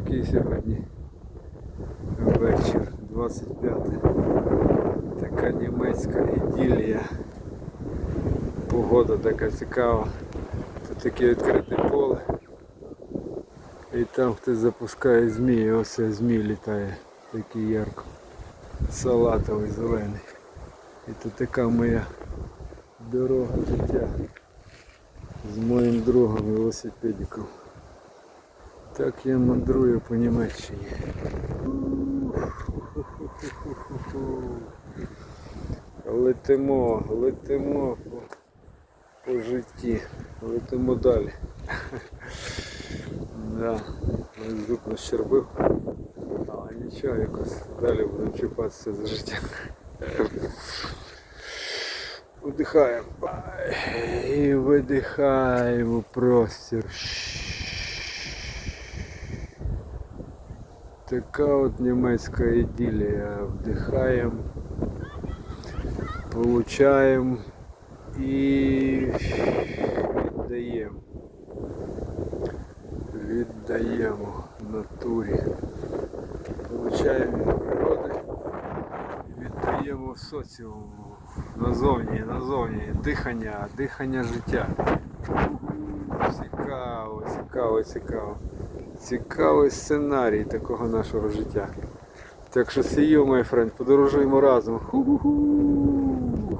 такий сьогодні вечір, 25. Така німецька іділія. Погода така цікава. Тут таке відкрите поле. І там хтось запускає змії, ось змій літає, такий ярко. Салатовий зелений. І тут така моя дорога життя з моїм другом велосипедиком. Так я мандрую по Німеччині. Летимо, летимо по, по житті, летимо далі. Да, нас щербив, але нічого, якось далі будемо чіпатися за життя. Вдихаємо. І видихаємо простір. Така от німецька іділія. Вдихаємо, получаємо і віддаємо. Віддаємо натурі. Получаємо природи віддаємо соціуму. Назовні, назовні. Дихання, дихання життя. Цікаво, цікаво, цікаво. Цікавий сценарій такого нашого життя. Так що see you, my friend, подорожуємо разом. Ху-ху-ху.